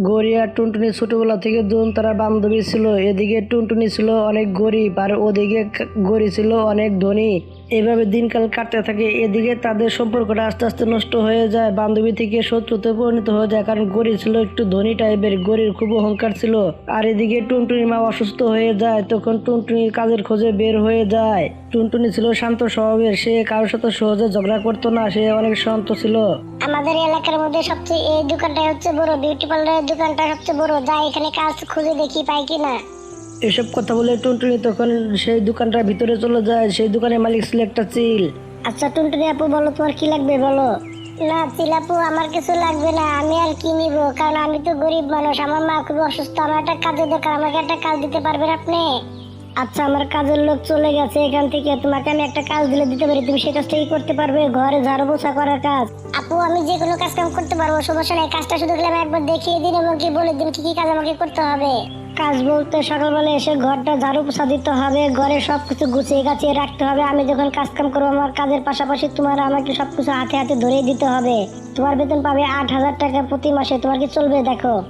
গড়িয়া টুনটুনি ছোটবেলা থেকে দুজন তারা বান্ধবী ছিল। এদিকে টুনটুনি ছিল অনেক গরিব আর ওদিকে গরি ছিল অনেক ধনী। এভাবে দিনকাল কাটতে থাকে। এদিকে তাদের সম্পর্কটা আস্তে আস্তে নষ্ট হয়ে যায়, বান্ধবী থেকে শত্রুতে পরিণত হয়ে যায়, কারণ গড়ি ছিল, একটু ধনী টাইপের গড়ির খুব অহংকার ছিল। আর এদিকে টুনটুনির মা অসুস্থ হয়ে যায়, তখন টুনটুনির কাজের খোঁজে বের হয়ে যায়। টুনটুনি ছিল শান্ত স্বভাবের, সে কারোর সাথে সহজে ঝগড়া করতো না, সে অনেক শান্ত ছিল। আমাদের এলাকার মধ্যে সবচেয়ে এই দোকানটাই হচ্ছে বড় বিউটি পার্লারের দোকানটা সবচেয়ে বড়, যা এখানে কাজ খুঁজে দেখি পাই কিনা। এসব কথা বলে টুনটুনি তখন সেই দোকানটার ভিতরে চলে যায় সেই দোকানের মালিক ছিল একটা চিল। আচ্ছা টুনটুনি আপু বলো তোমার কি লাগবে বলো? না চিলাপু আমার কিছু লাগবে না আমি আর কি নিব? কারণ আমি তো গরিব মানুষ আমার মা খুব অসুস্থ আমার একটা কাজের দরকার আমাকে একটা কাজ দিতে পারবেন আপনি? আচ্ছা আমার কাজের লোক চলে গেছে এখান থেকে তোমাকে আমি একটা কাজ দিলে দিতে পারি তুমি সেই কাজটা কি করতে পারবে ঘরে ঝাড়ু পোছা করার কাজ। আপু আমি যে কোনো কাজ কাম করতে পারব সমস্যা নাই কাজটা শুধু গেলে আমি একবার দেখিয়ে দিন এবং কি বলে দিন কি কি কাজ আমাকে করতে হবে। কাজ বলতে সকালবেলা এসে ঘরটা ঝাড়ু পোছা দিতে হবে, ঘরে সব কিছু গুছিয়ে গাছিয়ে রাখতে হবে। আমি যখন কাজ কাম করব, আমার কাজের পাশাপাশি তোমার আমাকে সব কিছু হাতে হাতে ধরে দিতে হবে। তোমার বেতন পাবে আট হাজার টাকা প্রতি মাসে। তোমার কি চলবে দেখো?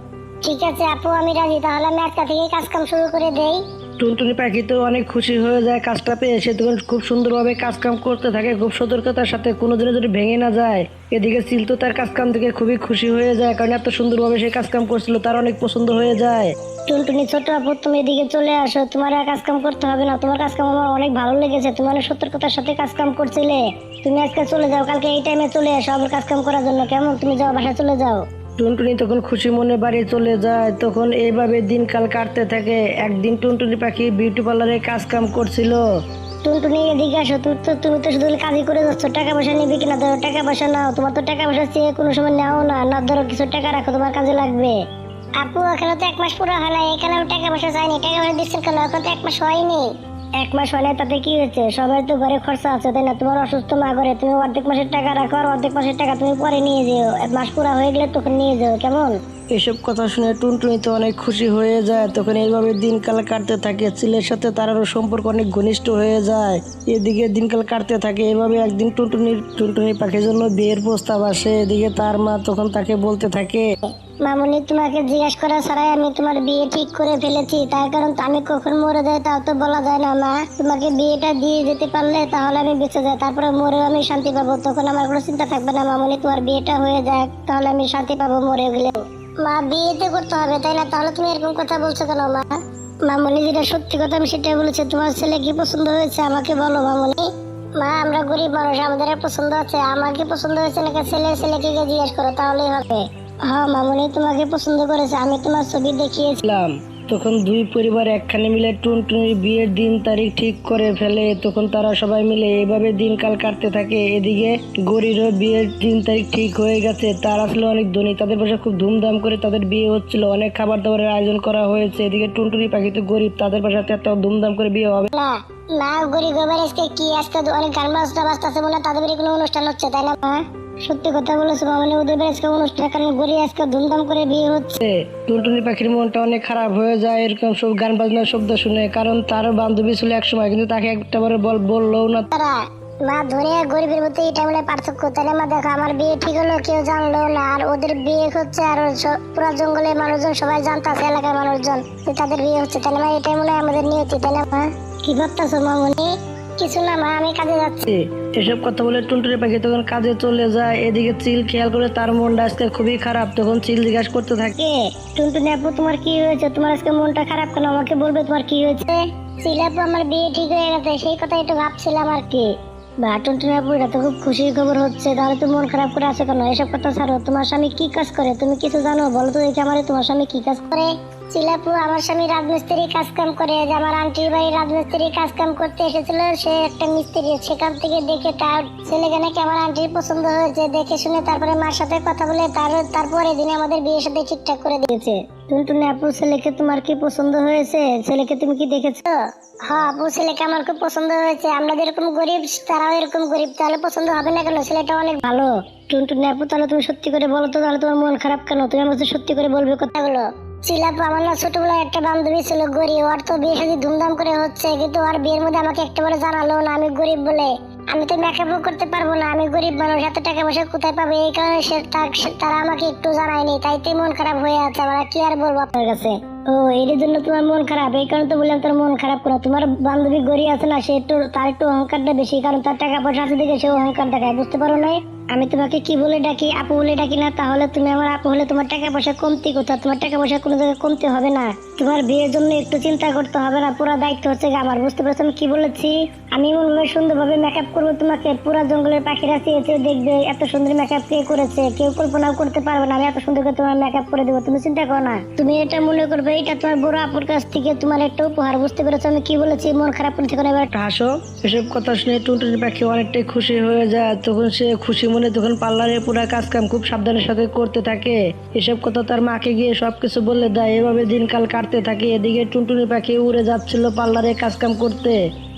ঠিক আছে আপু, আমি রাজি। তাহলে আমি একটা থেকে কাজ কাম শুরু করে দেই। টুনটুনি পাখি তো অনেক খুশি হয়ে যায়, কাজটা পেয়ে সে তখন খুব সুন্দরভাবে কাজ কাম করতে থাকে, খুব সতর্কতার সাথে কোনো দিনে যদি ভেঙে না যায়। এদিকে চিল তো তার কাজ কাম থেকে খুবই খুশি হয়ে যায়, কারণ এত সুন্দরভাবে সে কাজ কাম করছিল, তার অনেক পছন্দ হয়ে যায়। টুনটুনি ছোট আপু, তুমি এদিকে চলে আসো, তোমার আর কাজ কাম করতে হবে না, তোমার কাজ কাম আমার অনেক ভালো লেগেছে, তুমি অনেক সতর্কতার সাথে কাজ কাম করছিলে। তুমি আজকে চলে যাও, কালকে এই টাইমে চলে আসো আবার কাজ কাম করার জন্য, কেমন? তুমি যাও, বাসায় চলে যাও। টুনটুনি তখন খুশি মনে বাড়ি চলে যায়। তখন এইভাবে দিনকাল কাটতে থাকে। একদিন টুনটুনি পাখি বিউটি পার্লারে কাজ কাম করছিল। টুনটুনি এদিকে আসো। তুমি তো তুমি তো শুধু কাজই করে যাচ্ছ। টাকা পয়সা নিবি কিনা? ধরো টাকা পয়সা নাও। তোমার তো টাকা পয়সা চেয়ে কোনো সময় নাও না। না ধরো কিছু টাকা রাখো তোমার কাজে লাগবে। আপু এখানে তো এক মাস পুরো হয় না এখানে টাকা পয়সা চাইনি। টাকা পয়সা দিচ্ছেন কেন? এখন তো এক মাস হয়নি এক মাস হয় নাই তাতে কি হয়েছে সবাই তো ঘরে খরচা আছে, তাই না? তোমার অসুস্থ মা করে তুমি অর্ধেক মাসের টাকা রাখো, আর অর্ধেক মাসের টাকা তুমি পরে নিয়ে যেও। এক মাস পুরা হয়ে গেলে তখন নিয়ে যেও, কেমন? এসব কথা শুনে টুনটুনি তো অনেক খুশি হয়ে যায়। তখন এইভাবে দিনকাল কাটতে থাকে। চিলের সাথে তার আরও সম্পর্ক অনেক ঘনিষ্ঠ হয়ে যায়। এদিকে দিনকাল কাটতে থাকে। এভাবে একদিন টুনটুনির টুনটুনি পাখির জন্য বিয়ের প্রস্তাব আসে। এদিকে তার মা তখন তাকে বলতে থাকে, মামুনি, তোমাকে জিজ্ঞাসা করা ছাড়াই আমি তোমার বিয়ে ঠিক করে ফেলেছি। তার কারণ আমি কখন মরে যাই তাও তো বলা যায় না, মা। তোমাকে বিয়েটা দিয়ে যেতে পারলে তাহলে আমি বেঁচে যাই। তারপরে মরেও আমি শান্তি পাবো। তখন আমার কোনো চিন্তা থাকবে না, মামনি। তোমার বিয়েটা হয়ে যাক, তাহলে আমি শান্তি পাবো মরে গেলে মা, বিয়েতে করতে হবে, তাই না? তাহলে তুমি এরকম কথা বলছো কেন, মা? মামনি যেটা সত্যি কথা, আমি সেটাই বলেছি। তোমার ছেলে কি পছন্দ হয়েছে? আমাকে বলো, মামনি। মা, আমরা গরিব মানুষ আমাদের পছন্দ আছে। আমাকে পছন্দ হয়েছে নাকি ছেলে? ছেলেকে জিজ্ঞেস করো, তাহলেই হবে। হ্যাঁ মামনি তোমাকে পছন্দ করেছে, আমি তোমার ছবি দেখিয়েছি ছিলাম তখন দুই পরিবার একখানে মিলে টুনটুনির বিয়ের দিন তারিখ ঠিক করে ফেলে। তখন তারা সবাই মিলে এইভাবে দিনকাল কাটতে থাকে। এদিকে গরিরও বিয়ের দিন তারিখ ঠিক হয়ে গেছে। তারা ছিল অনেক ধনী। তাদের পাশে খুব ধুমধাম করে তাদের বিয়ে হচ্ছিল। অনেক খাবার দাবারের আয়োজন করা হয়েছে। এদিকে টুনটুনি পাখি তো গরিব। তাদের পাশে এত ধুমধাম করে বিয়ে হবে। না না গরিব গোবের আজকে কি আজকে অনেক গান বাজনা বাজতেছে বলে তাদের কোনো অনুষ্ঠান হচ্ছে তাই না? মা সত্যি কথা বলেছ মামনি ওদের আজকে অনুষ্ঠান কারণ গরিব আজকে ধুমধাম করে বিয়ে হচ্ছে। টুনটুনি পাখির মনটা অনেক খারাপ হয়ে যায় এরকম সব গান বাজনার শব্দ শুনে কারণ তার বান্ধবী ছিল এক সময় কিন্তু তাকে একটা বার বল বলল না। তারা মা ধনী আর গরিবের মধ্যে এটা মানে পার্থক্য। তাহলে মা দেখো আমার বিয়ে ঠিক হলো কেউ জানলো না আর ওদের বিয়ে হচ্ছে আর পুরো জঙ্গলের মানুষজন সবাই জানতাছে এলাকার মানুষজন যে তাদের বিয়ে হচ্ছে। তাহলে মা এটাই মনে হয় আমাদের নিয়তি না মা? কি ভাবতেছো মামনি? কিছু না মা আমি কাজে যাচ্ছি। এসব কথা বলে টুনটুনি পাখি তখন কাজে চলে যায়। এদিকে চিল খেয়াল করে তার মনটা আজকে খুবই খারাপ। তখন চিল জিজ্ঞাসা করতে থাকে টুনটুনি আপু তোমার কি হয়েছে? তোমার আজকে মনটা খারাপ কেন? আমাকে বলবে তোমার কি হয়েছে? শিলাপু আমার বিয়ে ঠিক হয়ে গেছে। সেই কথা একটু ভাবছিলাম আর কি। বা টুনটুনি আপু এটা তো খুব খুশির খবর হচ্ছে। তাহলে তুমি মন খারাপ করে আছো কেন? এসব কথা ছাড়ো। তোমার স্বামী কি কাজ করে? তুমি কিছু জানো? বলো তো দেখি আমার তোমার স্বামী কি কাজ করে? শিলাপু আমার স্বামী রাজমিস্ত্রি কাজ কাম করে, যে আমার আন্টির বাড়ি রাজমিস্ত্রি কাজ কাম করতে এসেছিল। সে একটা মিস্ত্রি, সেখান থেকে দেখে তার ছেলেকে নাকি আমার আন্টির পছন্দ হয়েছে। দেখে শুনে তারপরে মার সাথে কথা বলে তার তারপরে দিন আমাদের বিয়ের সাথে ঠিকঠাক করে দিয়েছে। আপু, ছেলেকে তোমার কি পছন্দ হয়েছে? ছেলেকে তুমি কি দেখেছ? হ্যাঁ আপু, ছেলেকে আমার খুব পছন্দ হয়েছে। আমরা যেরকম গরিব, তারাও এরকম গরিব। তাহলে পছন্দ হবে না কেন? ছেলেটা অনেক ভালো। টুনটুনি আপু, তাহলে তুমি সত্যি করে বলো তো, তাহলে তোমার মন খারাপ কেন? তুমি আমাকে সত্যি করে বলবে কথাগুলো। আমার না ছোটবেলায় একটা বান্ধবী ছিল গরিব ওর তো বিয়ে ধুমধাম করে হচ্ছে, কিন্তু ওর বিয়ের মধ্যে আমাকে একটা জানালো না, আমি গরিব বলে। আমি তো করতে পারব না, আমি গরিব মানুষ, এত টাকা পয়সা কোথায় এই কারণে সে তারা আমাকে একটু জানায়নি তাই তো মন খারাপ হয়ে আছে, আমরা কি আর বলব আপনার কাছে? ও এর জন্য তোমার মন খারাপ, এই কারণে তো বললাম তোর মন খারাপ করো। তোমার বান্ধবী গড়ি আছে না, সে একটু, তার একটু অহংকারটা বেশি, কারণ তার টাকা পয়সা আছে দেখে সে অহংকার দেখায় বুঝতে পারো নাই? আমি তোমাকে কি বলে ডাকি, আপু বলে ডাকি না, তাহলে তুমি আমার আপু হলে তোমার টাকা পয়সা কমতি কোথাও তোমার টাকা পয়সা কোনো জায়গায় কমতে হবে না। তোমার বিয়ের জন্য একটু চিন্তা করতে হবে না, পুরো দায়িত্ব হচ্ছে আমার, বুঝতে পারছ আমি কি বলেছি? আমি এমনভাবে সুন্দরভাবে মেকআপ করব তোমাকে, পুরো জঙ্গলের পাখিরা চেয়েছে দেখবে, এত সুন্দর মেকআপ কে করেছে, কেউ কল্পনাও করতে পারবে না, আমি এত সুন্দর করে তোমার মেকআপ করে দেবো, তুমি চিন্তা করো না। তুমি এটা মনে করবে, এটা তোমার বড় আপুর কাছ থেকে তোমার একটা উপহার, বুঝতে পেরেছ আমি কি বলেছি? মন খারাপ করে থেকে হাসো, এসব কথা শুনে টুনটুনি পাখি অনেকটাই খুশি হয়ে যায়, তখন সে খুশি মনে তখন পার্লারে পুরা কাজ কাম খুব সাবধানের সাথে করতে থাকে, এসব কথা তার মাকে গিয়ে সবকিছু বলে দেয়। এভাবে দিনকাল কাটতে থাকে। এদিকে টুনটুনি পাখি উড়ে যাচ্ছিল পার্লারে কাজ কাম করতে।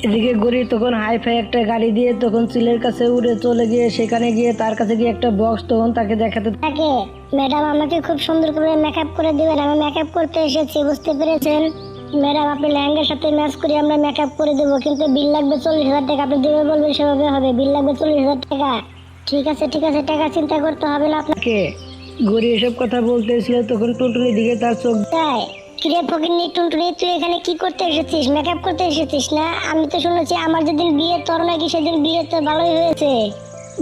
এদিকে গড়ি তখন হাই ফাই একটা গাড়ি দিয়ে তখন চিলের কাছে উড়ে চলে গিয়ে সেখানে গিয়ে তার কাছে গিয়ে একটা বক্স তখন তাকে দেখাতে তাকে ম্যাডাম আমাকে খুব সুন্দর করে মেকআপ করে দিবেন। আমি মেকআপ করতে এসেছি, বুঝতে পেরেছেন? ম্যাডাম আপনি লেহেঙ্গার সাথে ম্যাচ করে আমরা মেকআপ করে দেবো, কিন্তু বিল লাগবে চল্লিশ হাজার টাকা। আপনি দেবে বলবেন সেভাবে হবে। বিল লাগবে চল্লিশ হাজার টাকা। ঠিক আছে ঠিক আছে টাকা চিন্তা করতে হবে না আপনাকে। গড়ি এসব কথা বলতেছিল তখন টুনটুনির দিকে তার চোখ তাই? কিরে ফকিনি টুনটুনি তুই এখানে কি করতে এসেছিস? মেকআপ করতে এসেছিস না? আমি তো শুনেছি আমার যেদিন বিয়ে তোর নাকি সেদিন বিয়ে তো ভালোই হয়েছে।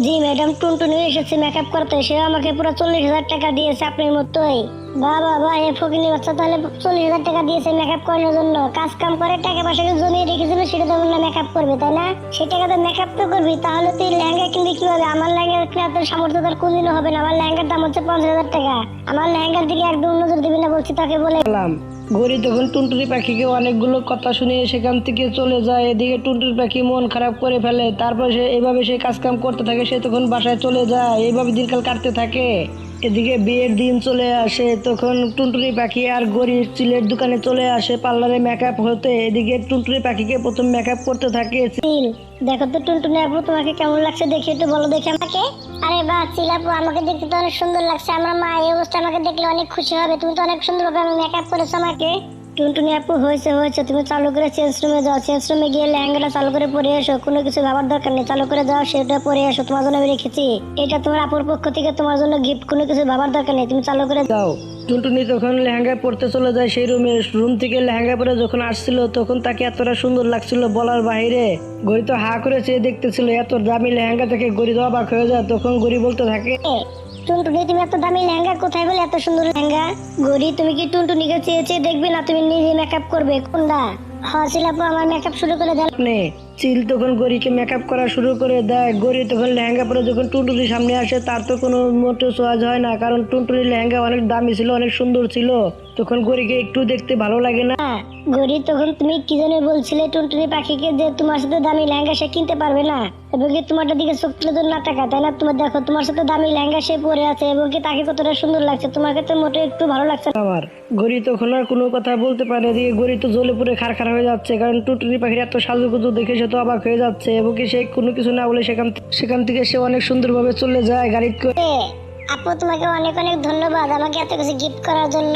জি, ম্যাডাম, টুনটুনি এসেছে মেকআপ করতে। সে আমাকে পুরো চল্লিশ হাজার টাকা দিয়েছে আপনার মতোই। বাহ বাহ এ ফকিনি বাচ্চা, তাহলে চল্লিশ হাজার টাকা দিয়েছে মেকআপ করানোর জন্য। কাজ কাম করে টাকা পয়সাকে জমিয়ে রেখেছিল, সেটা তো বললাম মেকআপ করবে, তাই না? সে টাকা তো মেকআপ তো করবি তাহলে তুই লেহেঙ্গা কিনবি কীভাবে? আমার লেহেঙ্গা তোর সামর্থ্য তোর কোনদিনও হবে না। আমার লেহেঙ্গার দাম হচ্ছে পঞ্চাশ হাজার টাকা। আমার লেহেঙ্গার দিকে একদম নজর দিবি না বলছি, তাকে বলে গড়ি তখন টুনটুনি পাখিকে অনেকগুলো কথা শুনিয়ে সেখান থেকে চলে যায়। এদিকে টুনটুনি পাখি মন খারাপ করে ফেলে। তারপর সে এভাবে সে কাজ কাম করতে থাকে, সে তখন বাসায় চলে যায়। এইভাবে দিনকাল কাটতে থাকে। এদিকে বিয়ের দিন চলে আসে, তখন টুনটুনি পাখি আর গড়ির চিলের দোকানে চলে আসে পার্লারে মেকআপ হতে। এদিকে টুনটুনি পাখিকে প্রথম মেকআপ করতে থাকে। দেখো তো টুনটুনি আপু, তোমাকে কেমন লাগছে দেখি একটু বলো দেখি আমাকে। আরে বা চিলাপু আমাকে দেখতে তো অনেক সুন্দর লাগছে। আমার মা এই অবস্থা আমাকে দেখলে অনেক খুশি হবে। তুমি তো অনেক সুন্দরভাবে আমি মেকআপ করেছ আমাকে। টুনটুনি আপু হয়েছে হয়েছে তুমি চালু করে চেঞ্জ রুমে যাও। চেঞ্জ রুমে গিয়ে লেহেঙ্গাটা চালু করে পরে এসো কোনো কিছু ভাবার দরকার নেই। চালু করে যাও সেটা পরে এসো তোমার জন্য আমি রেখেছি। এটা তোমার আপুর পক্ষ থেকে তোমার জন্য গিফট কোনো কিছু ভাবার দরকার নেই। তুমি চালু করে যাও। টুনটুনি তখন লেহেঙ্গা পরতে চলে যায় সেই রুমে রুম থেকে লেহেঙ্গা পরে যখন আসছিল তখন তাকে এতটা সুন্দর লাগছিল বলার বাইরে গড়ি তো হা করে চেয়ে দেখতেছিল এত দামি লেহেঙ্গা থেকে গড়ি অবাক হয়ে যায়। তখন গড়ি বলতে থাকে টুনটুনি তুমি এত দামি লেহেঙ্গা কোথায় বলে এত সুন্দর লেহেঙ্গা। গড়ি তুমি কি টুনটুনিকে চেয়ে চেয়ে দেখবে না তুমি নিজে মেকআপ করবে? কোনটা? আপু আমার মেকআপ শুরু করে আপনি চিল তখন গড়িকে মেকআপ করা শুরু করে দেয়। গড়ি তখন লেহেঙ্গা পরে যখন টুনটুনির সামনে আসে তার তো কোনো মোটেও সোয়াজ হয় না কারণ টুনটুনির লেহেঙ্গা অনেক দামি ছিল অনেক সুন্দর ছিল। তখন গরিকে একটু দেখতে ভালো লাগে না। গড়ি তখন তুমি কি জানি বলছিলে টুনটুনি পাখিকে যে তোমার সাথে দামি লেহেঙ্গা সে কিনতে পারবে না এবং কি তোমারটা দিকে চোখ তুলে তো না টাকা তাই না তোমার দেখো তোমার সাথে দামি লেহেঙ্গা সে পরে আছে এবং কি তাকে কতটা সুন্দর লাগছে তোমাকে তো মোটে একটু ভালো লাগছে না। আমার গড়ি তখন আর কোনো কথা বলতে পারে। দিয়ে গড়ি তো জ্বলে পুরে খার খার হয়ে যাচ্ছে কারণ টুটুনি পাখির এত সাজুগুজু দেখে সে তো অবাক হয়ে যাচ্ছে এবং কি সে কোনো কিছু না বলে সেখান সেখান থেকে সে অনেক সুন্দরভাবে চলে যায় গাড়ি করে আপু, তোমাকে অনেক অনেক ধন্যবাদ আমাকে এত কিছু গিফট করার জন্য।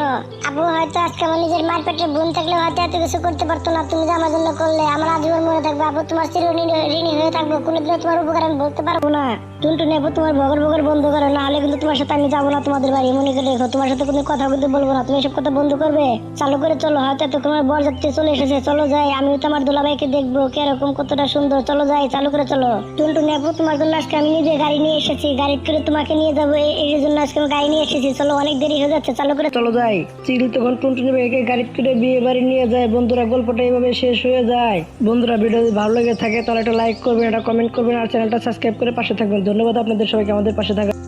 আপু, হয়তো আজকে আমার নিজের মার পেটে বোন থাকলে হয়তো এত কিছু করতে পারতো না, তুমি যে আমার জন্য করলে, আমার আজীবন মনে থাকবে। আপু, তোমার চির ঋণী হয়ে থাকব, কোনোদিনও তোমার উপকার আমি বলতে পারব না। তোমার বগর বগর বন্ধ করো, না হলে কিন্তু তোমার সাথে আমি যাব না তোমাদের বাড়ি। মনে করে রেখো, তোমার সাথে কোনো কথা কিন্তু বলব না। তুমি এসব কথা বন্ধ করবে। চালু করে চলো, হয়তো তোমার বর যাত্রী চলে এসেছে। চলো যাই, আমি তো আমার দুলাভাইকে দেখব, কীরকম কতটা সুন্দর। চলো যাই, চালু করে চলো। টুনটুনি আপু, তোমার জন্য আজকে আমি নিজে গাড়ি নিয়ে এসেছি। গাড়ি করে তোমাকে নিয়ে যাব এই- জন্য আজকে আমি গাড়ি নিয়ে এসেছি। চলো, অনেক দেরি হয়ে যাচ্ছে, চালু করে চলো যাই। চিল তখন টুনটুনি ভাইকে গাড়ি করে বিয়ে বাড়ি নিয়ে যায়। বন্ধুরা, গল্পটা এইভাবে শেষ হয়ে যায়। বন্ধুরা, ভিডিও যদি ভালো লেগে থাকে, তাহলে একটা লাইক করবেন, একটা কমেন্ট করবেন, আর চ্যানেলটা সাবস্ক্রাইব করে পাশে থাকবেন। ধন্যবাদ আপনাদের সবাইকে, আমাদের পাশে থাকা